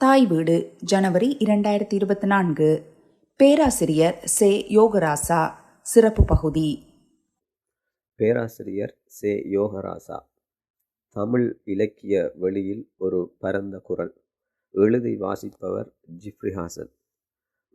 தாய் வீடு ஜனவரி இரண்டாயிரத்தி இருபத்தி நான்கு பேராசிரியர் சே. யோகராசா சிறப்பு பகுதி. பேராசிரியர் சே. யோகராசா. தமிழ் இலக்கிய வெளியில் ஒரு பரந்த குரல். எழுதி வாசிப்பவர் ஜிப்ரிஹாசன்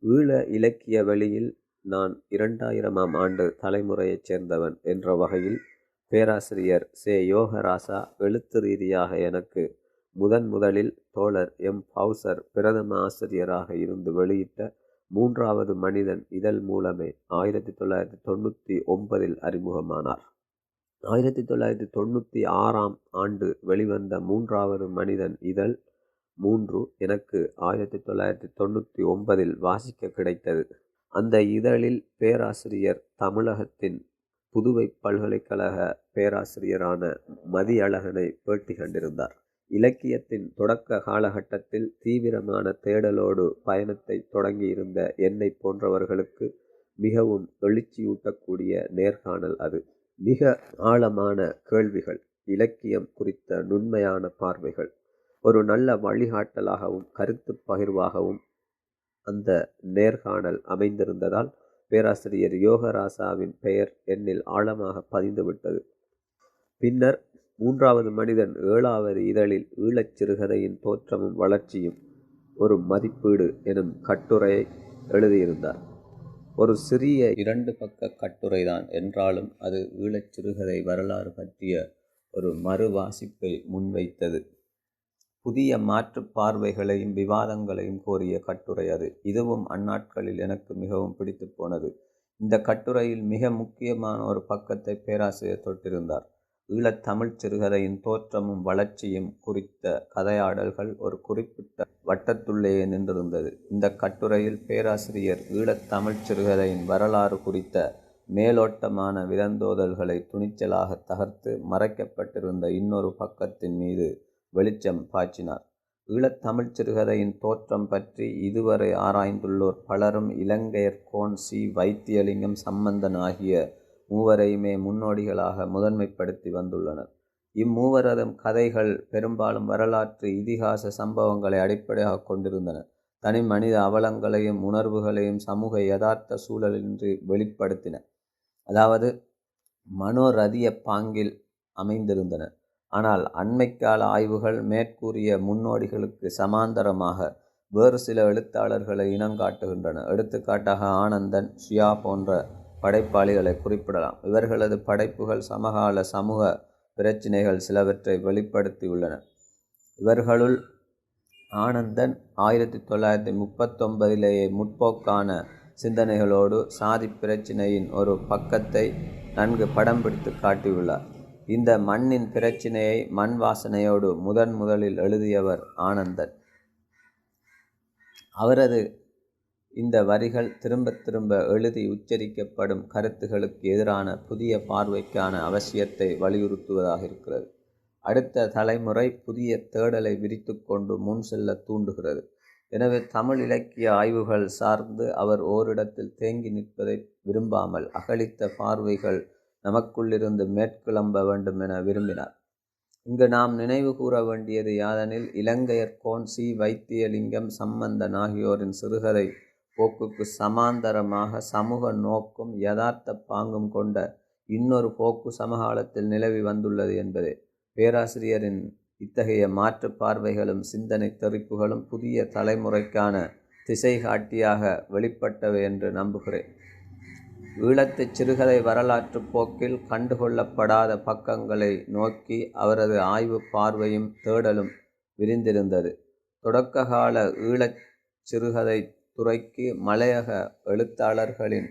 ஈழ இலக்கிய வெளியில் நான் இரண்டாயிரமாம் ஆண்டு தலைமுறையைச் சேர்ந்தவன் என்ற வகையில் பேராசிரியர் சே. யோகராசா எழுத்து ரீதியாக எனக்கு முதன் முதலில் தோழர் எம். ஹவுசர் பிரதம ஆசிரியராக இருந்து வெளியிட்ட மூன்றாவது மனிதன் இதழ் மூலமே ஆயிரத்தி தொள்ளாயிரத்தி தொண்ணூற்றி ஒன்பதில் அறிமுகமானார். ஆயிரத்தி தொள்ளாயிரத்தி தொண்ணூற்றி ஆறாம் ஆண்டு வெளிவந்த மூன்றாவது மனிதன் இதழ் மூன்று எனக்கு ஆயிரத்தி தொள்ளாயிரத்தி தொண்ணூற்றி ஒன்பதில் வாசிக்க கிடைத்தது. அந்த இதழில் பேராசிரியர் தமிழகத்தின் புதுவை பல்கலைக்கழக பேராசிரியரான மதியழகனை பேட்டி கண்டிருந்தார். இலக்கியத்தின் தொடக்க காலகட்டத்தில் தீவிரமான தேடலோடு பயணத்தை தொடங்கியிருந்த என்னை போன்றவர்களுக்கு மிகவும் எழுச்சியூட்டக்கூடிய நேர்காணல் அது. மிக ஆழமான கேள்விகள் இலக்கியம் குறித்த நுண்மையான பார்வைகள் ஒரு நல்ல வழிகாட்டலாகவும் கருத்து பகிர்வாகவும் அந்த நேர்காணல் அமைந்திருந்ததால் பேராசிரியர் யோகராசாவின் பெயர் என்னில் ஆழமாக பதிந்துவிட்டது. பின்னர் மூன்றாவது மனிதன் ஏழாவது இதழில் ஈழச் சிறுகதையின் தோற்றமும் வளர்ச்சியும் ஒரு மதிப்பீடு எனும் கட்டுரையை எழுதியிருந்தார். ஒரு சிறிய இரண்டு பக்க கட்டுரைதான். என்றாலும் அது ஈழச் சிறுகதை வரலாறு பற்றிய ஒரு மறு வாசிப்பை முன்வைத்தது. புதிய மாற்று பார்வைகளையும் விவாதங்களையும் கோரிய கட்டுரை அது. இதுவும் அந்நாட்களில் எனக்கு மிகவும் பிடித்து போனது. இந்த கட்டுரையில் மிக முக்கியமான ஒரு பக்கத்தை பேராசிரியர் தொட்டிருந்தார். ஈழத்தமிழ்ச் சிறுகதையின் தோற்றமும் வளர்ச்சியும் குறித்த கதையாடல்கள் ஒரு குறிப்பிட்ட வட்டத்துள்ளேயே நின்றிருந்தது. இந்த கட்டுரையில் பேராசிரியர் ஈழத்தமிழ்ச் சிறுகதையின் வரலாறு குறித்த மேலோட்டமான விதந்தோதல்களை துணிச்சலாக தகர்த்து மறைக்கப்பட்டிருந்த இன்னொரு பக்கத்தின் மீது வெளிச்சம் பாய்ச்சினார். ஈழத்தமிழ்ச் சிறுகதையின் தோற்றம் பற்றி இதுவரை ஆராய்ந்துள்ளோர் பலரும் இலங்கையர் கோன் சி வைத்தியலிங்கம் சம்பந்தன் ஆகிய மூவரையுமே முன்னோடிகளாக முதன்மைப்படுத்தி வந்துள்ளனர். இம்மூவரதும் கதைகள் பெரும்பாலும் வரலாற்று இதிகாச சம்பவங்களை அடிப்படையாக கொண்டிருந்தன. தனி மனித அவலங்களையும் உணர்வுகளையும் சமூக யதார்த்த சூழலின்றி வெளிப்படுத்தின. அதாவது மனோரதிய பாங்கில் அமைந்திருந்தன. ஆனால் அண்மைக்கால ஆய்வுகள் மேற்கூறிய முன்னோடிகளுக்கு சமாந்தரமாக வேறு சில எழுத்தாளர்களை இனங்காட்டுகின்றன. எடுத்துக்காட்டாக ஆனந்தன் ஷியா போன்ற படைப்பாளிகளை குறிப்பிடலாம். இவர்களது படைப்புகள் சமகால சமூக பிரச்சினைகள் சிலவற்றை வெளிப்படுத்தியுள்ளன. இவர்களுள் ஆனந்தன் ஆயிரத்தி தொள்ளாயிரத்தி முப்பத்தொன்பதிலேயே முற்போக்கான சிந்தனைகளோடு சாதி பிரச்சினையின் ஒரு பக்கத்தை நன்கு படம் பிடித்து காட்டியுள்ளார். இந்த மண்ணின் பிரச்சினையை மண் வாசனையோடு முதன் முதலில் எழுதியவர் ஆனந்தன். அவரது இந்த வரிகள் திரும்ப திரும்ப எழுதி உச்சரிக்கப்படும் கருத்துகளுக்கு எதிரான புதிய பார்வைக்கான அவசியத்தை வலியுறுத்துவதாக இருக்கிறது. அடுத்த தலைமுறை புதிய தேடலை விரித்து கொண்டு முன் செல்ல தூண்டுகிறது. எனவே தமிழ் இலக்கிய ஆய்வுகள் சார்ந்து அவர் ஓரிடத்தில் தேங்கி நிற்பதை விரும்பாமல் அகழித்த பார்வைகள் நமக்குள்ளிருந்து மேற்கிளம்ப வேண்டும் என விரும்பினார். இங்கு நாம் நினைவு கூற வேண்டியது யாதெனில் இலங்கையர் கோன் சி வைத்தியலிங்கம் சம்பந்தன் ஆகியோரின் சிறுகதை போக்குக்கு சமாந்தரமாக சமூக நோக்கும் யதார்த்த பாங்கும் கொண்ட இன்னொரு போக்கு சமகாலத்தில் நிலவி வந்துள்ளது என்பதே. பேராசிரியரின் இத்தகைய மாற்று பார்வைகளும் சிந்தனை தெரிப்புகளும் புதிய தலைமுறைக்கான திசை காட்டியாக வெளிப்பட்டவை என்று நம்புகிறேன். ஈழத்து சிறுகதை வரலாற்று போக்கில் கண்டுகொள்ளப்படாத பக்கங்களை நோக்கி அவரது ஆய்வு பார்வையும் தேடலும் விரிந்திருந்தது. தொடக்ககால ஈழச் சிறுகதை துறைக்கு மலையக எழுத்தாளர்களின்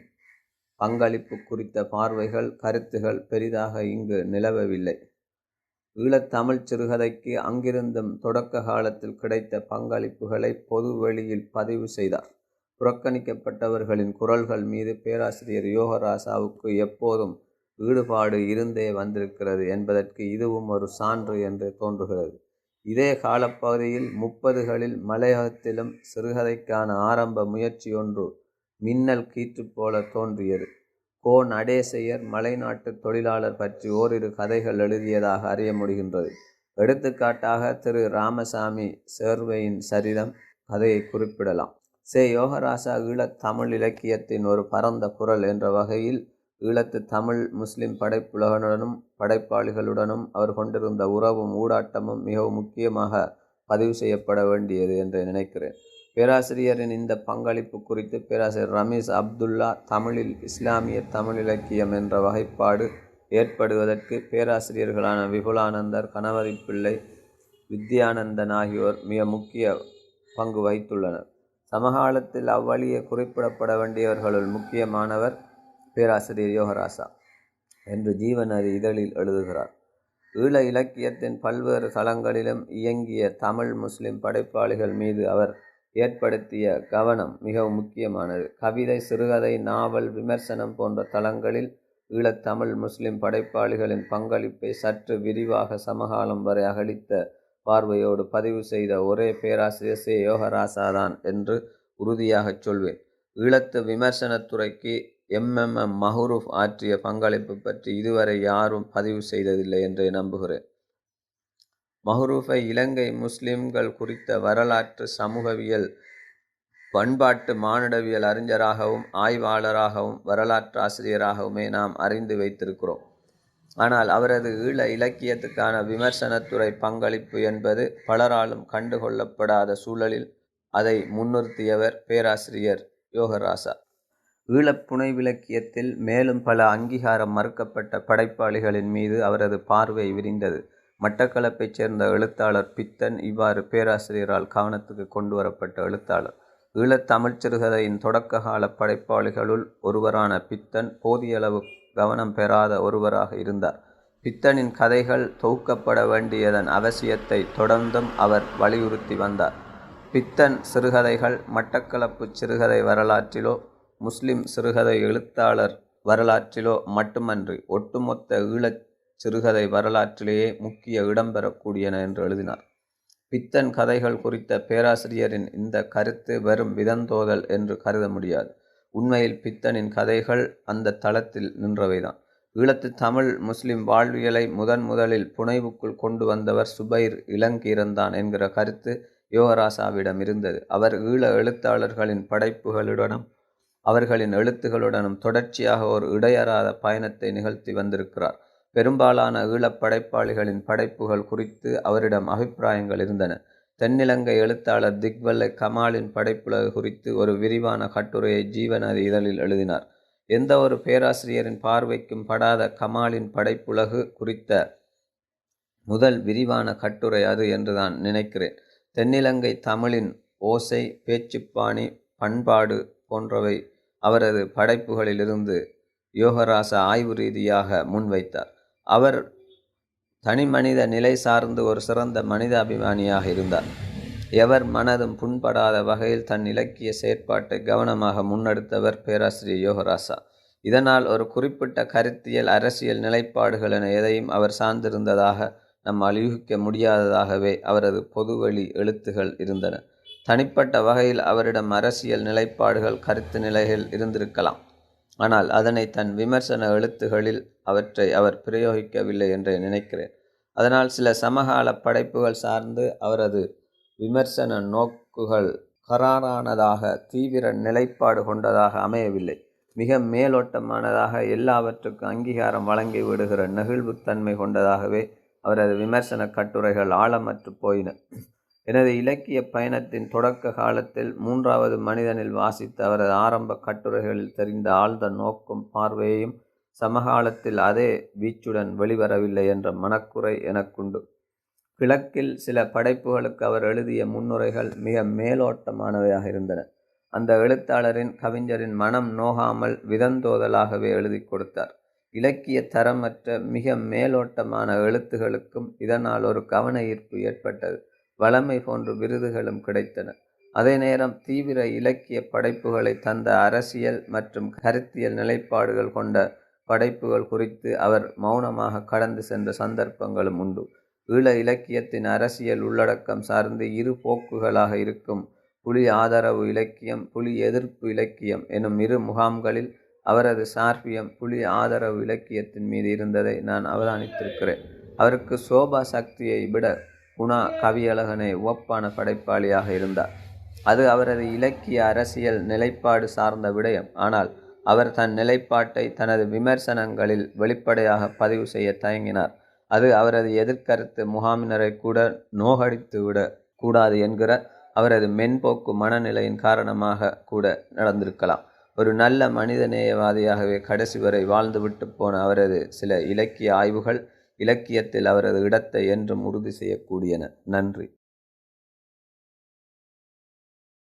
பங்களிப்பு குறித்த பார்வைகள் கருத்துகள் பெரிதாக இங்கு நிலவவில்லை. ஈழத்தமிழ் சிறுகதைக்கு அங்கிருந்தும் தொடக்க காலத்தில் கிடைத்த பங்களிப்புகளை பொது வெளியில் பதிவு செய்தார். புறக்கணிக்கப்பட்டவர்களின் குரல்கள் மீது பேராசிரியர் யோகராசாவுக்கு எப்போதும் ஈடுபாடு இருந்தே வந்திருக்கிறது என்பதற்கு இதுவும் ஒரு சான்று என்று தோன்றுகிறது. இதே காலப்பகுதியில் முப்பதுகளில் மலையகத்திலும் சிறுகதைக்கான ஆரம்ப முயற்சியொன்று மின்னல் கீற்று போல தோன்றியது. கோ. நடேசையர் மலைநாட்டு தொழிலாளர் பற்றி ஓரிரு கதைகள் எழுதியதாக அறிய முடிகின்றது. எடுத்துக்காட்டாக திரு. ராமசாமி சேர்வையின் சரிதம் கதையை குறிப்பிடலாம். சே. யோகராசா ஈழத் தமிழ் இலக்கியத்தின் ஒரு பரந்த குரல் என்ற வகையில் ஈழத்து தமிழ் முஸ்லிம் படைப்புலகனுடனும் படைப்பாளிகளுடனும் அவர் கொண்டிருந்த உறவும் ஊடாட்டமும் மிகவும் முக்கியமாக பதிவு செய்யப்பட வேண்டியது என்று நினைக்கிறேன். பேராசிரியரின் இந்த பங்களிப்பு குறித்து பேராசிரியர் ரமீஸ் அப்துல்லா தமிழில் இஸ்லாமிய தமிழ் இலக்கியம் என்ற வகைப்பாடு ஏற்படுவதற்கு பேராசிரியர்களான விபுலானந்தர் கணவரி பிள்ளை வித்யானந்தன் ஆகியோர் மிக முக்கிய பங்கு வகித்துள்ளனர். சமகாலத்தில் அவ்வழியே குறிப்பிடப்பட வேண்டியவர்களுள் முக்கியமானவர் பேராசிரியர் யோகராசா என்று ஜீவநதி இதழில் எழுதுகிறார். ஈழ இலக்கியத்தின் பல்வேறு தளங்களிலும் இயங்கிய தமிழ் முஸ்லிம் படைப்பாளிகள் மீது அவர் ஏற்படுத்திய கவனம் மிகவும் முக்கியமானது. கவிதை சிறுகதை நாவல் விமர்சனம் போன்ற தளங்களில் ஈழத்தமிழ் முஸ்லிம் படைப்பாளிகளின் பங்களிப்பை சற்று விரிவாக சமகாலம் வரை அகழித்த பார்வையோடு பதிவு செய்த ஒரே பேராசிரியர் சே. யோகராசாதான் என்று உறுதியாகச் சொல்வேன். ஈழத்து விமர்சனத்துறைக்கு எம்எம்எம் மஹரூஃப் ஆற்றிய பங்களிப்பு பற்றி இதுவரை யாரும் பதிவு செய்ததில்லை என்றே நம்புகிறேன். மஹரூஃபை இலங்கை முஸ்லிம்கள் குறித்த வரலாற்று சமூகவியல் பண்பாட்டு மானுடவியல் அறிஞராகவும் ஆய்வாளராகவும் வரலாற்று ஆசிரியராகவுமே நாம் அறிந்து வைத்திருக்கிறோம். ஆனால் அவரது ஈழ இலக்கியத்துக்கான விமர்சனத்துறை பங்களிப்பு என்பது பலராலும் கண்டுகொள்ளப்படாத சூழலில் அதை முன்னிறுத்தியவர் பேராசிரியர் யோகராசா. ஈழப்புனை புனைவிலக்கியத்தில் மேலும் பல அங்கீகாரம் மறுக்கப்பட்ட படைப்பாளிகளின் மீது அவரது பார்வை விரிந்தது. மட்டக்களப்பைச் சேர்ந்த எழுத்தாளர் பித்தன் இவ்வாறு பேராசிரியரால் கவனத்துக்கு கொண்டு வரப்பட்ட எழுத்தாளர். ஈழத்தமிழ்ச் சிறுகதையின் தொடக்ககால படைப்பாளிகளுள் ஒருவரான பித்தன் போதியளவு கவனம் பெறாத ஒருவராக இருந்தார். பித்தனின் கதைகள் தொகுக்கப்பட வேண்டியதன் அவசியத்தை தொடர்ந்தும் அவர் வலியுறுத்தி வந்தார். பித்தன் சிறுகதைகள் மட்டக்களப்பு சிறுகதை வரலாற்றிலோ முஸ்லிம் சிறுகதை எழுத்தாளர் வரலாற்றிலோ மட்டுமன்றி ஒட்டுமொத்த ஈழச் சிறுகதை வரலாற்றிலேயே முக்கிய இடம்பெறக்கூடியன என்று எழுதினார். பித்தன் கதைகள் குறித்த பேராசிரியரின் இந்த கருத்து வெறும் விதந்தோதல் என்று கருத முடியாது. உண்மையில் பித்தனின் கதைகள் அந்த தளத்தில் நின்றவைதான். ஈழத்து தமிழ் முஸ்லிம் வாழ்வியலை முதன் முதலில் புனைவுக்குள் கொண்டு வந்தவர் சுபைர் இளங்கீரன்தான் என்கிற கருத்து யோகராசாவிடம் இருந்தது. அவர் ஈழ எழுத்தாளர்களின் படைப்புகளுடனும் அவர்களின் எழுத்துகளுடனும் தொடர்ச்சியாக ஒரு இடையறாத பயணத்தை நிகழ்த்தி வந்திருக்கிறார். பெரும்பாலான ஈழப் படைப்பாளிகளின் படைப்புகள் குறித்து அவரிடம் அபிப்பிராயங்கள் இருந்தன. தென்னிலங்கை எழுத்தாளர் திக்வல்லை கமாலின் படைப்புலகு குறித்து ஒரு விரிவான கட்டுரையை ஜீவநதி இதழில் எழுதினார். எந்த ஒரு பேராசிரியரின் பார்வைக்கும் படாத கமாலின் படைப்புலகு குறித்த முதல் விரிவான கட்டுரை அது என்று நான் நினைக்கிறேன். தென்னிலங்கை தமிழின் ஓசை பேச்சுப்பாணி பண்பாடு போன்றவை அவரது படைப்புகளிலிருந்து யோகராச ஆய்வு ரீதியாக முன்வைத்தார். அவர் தனிமனித நிலை சார்ந்து ஒரு சிறந்த மனித அபிமானியாக இருந்தார். எவர் மனதும் புண்படாத வகையில் தன் இலக்கிய செயற்பாட்டை கவனமாக முன்னெடுத்தவர் பேராசிரியர் யோகராசா. இதனால் ஒரு குறிப்பிட்ட கருத்தியல் அரசியல் நிலைப்பாடுகள் என எதையும் அவர் சார்ந்திருந்ததாக நம்மால் யூகிக்க முடியாததாகவே அவரது பொதுவெளி எழுத்துகள் இருந்தன. தனிப்பட்ட வகையில் அவரிடம் அரசியல் நிலைப்பாடுகள் கருத்து நிலைகள் இருந்திருக்கலாம். ஆனால் அதனை தன் விமர்சன எழுத்துகளில் அவற்றை அவர் பிரயோகிக்கவில்லை என்று நினைக்கிறேன். அதனால் சில சமகால படைப்புகள் சார்ந்து அவரது விமர்சன நோக்குகள் கராரானதாக தீவிர நிலைப்பாடு கொண்டதாக அமையவில்லை. மிக மேலோட்டமானதாக எல்லாவற்றுக்கும் அங்கீகாரம் வழங்கி விடுகிற நெகிழ்வுத்தன்மை கொண்டதாகவே அவரது விமர்சன கட்டுரைகள் ஆழமற்று போயின. எனது இலக்கிய பயணத்தின் தொடக்க காலத்தில் மூன்றாவது மனிதனில் வாசித்த அவரது ஆரம்ப கட்டுரைகளில் தெரிந்த ஆழ்ந்த நோக்கும் பார்வையையும் சமகாலத்தில் அதே வீச்சுடன் வெளிவரவில்லை என்ற மனக்குறை எனக்குண்டு. கிழக்கில் சில படைப்புகளுக்கு அவர் எழுதிய முன்னுரைகள் மிக மேலோட்டமானவையாக இருந்தன. அந்த எழுத்தாளரின் கவிஞரின் மனம் நோகாமல் விதந்தோதலாகவே எழுதி கொடுத்தார். இலக்கிய தரமற்ற மிக மேலோட்டமான எழுத்துகளுக்கும் இதனால் ஒரு கவன ஈர்ப்பு ஏற்பட்டது. வளமை போன்ற விருதுகளும் கிடைத்தன. அதே நேரம் தீவிர இலக்கிய படைப்புகளை தந்த அரசியல் மற்றும் கருத்தியல் நிலைப்பாடுகள் கொண்ட படைப்புகள் குறித்து அவர் மௌனமாக கடந்து சென்ற சந்தர்ப்பங்களும் உண்டு. ஈழ இலக்கியத்தின் அரசியல் உள்ளடக்கம் சார்ந்து இரு போக்குகளாக இருக்கும் புலி ஆதரவு இலக்கியம் புலி எதிர்ப்பு இலக்கியம் எனும் இரு முகாம்களில் அவரது சார்பியம் புலி ஆதரவு இலக்கியத்தின் மீது இருந்ததை நான் அவதானித்திருக்கிறேன். அவருக்கு சோபா சக்தியை விட குணா கவியழகனை உவப்பான படைப்பாளியாக இருந்தார். அது அவரது இலக்கிய அரசியல் நிலைப்பாடு சார்ந்த விடயம். ஆனால் அவர் தன் நிலைப்பாட்டை தனது விமர்சனங்களில் வெளிப்படையாக பதிவு செய்ய தயங்கினார். அது அவரது எதிர்கருத்து முகாமினரை கூட நோகடித்துவிட கூடாது என்கிற அவரது மென்போக்கு மனநிலையின் காரணமாக கூட நடந்திருக்கலாம். ஒரு நல்ல மனிதநேயவாதியாகவே கடைசி வரை வாழ்ந்துவிட்டு போன அவரது சில இலக்கிய ஆய்வுகள் இலக்கியத்தில் அவரது இடத்தை என்றும் உறுதி செய்யக்கூடியன. நன்றி.